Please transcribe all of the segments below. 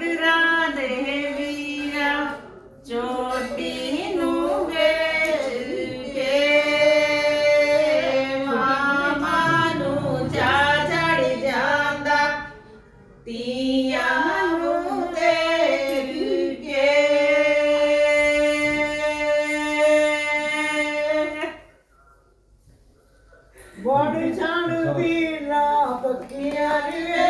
ਸਾਗਰਾਂ ਦੇ ਵੀਰਾ ਚੋਟੀ ਨੂੰ ਵੇਚ ਕੇ ਮਾਮਾ ਨੂੰ ਚਾ ਚੜ ਜਾਂਦਾ ਤੀਆਂ ਨੂੰ ਦੇਖ ਕੇ। ਬੋੜੀ ਛਾਣ ਪੀਲਾ ਪੱਕੀਆਂ ਨੀ।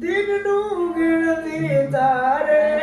દિનનું ગણતી તારે.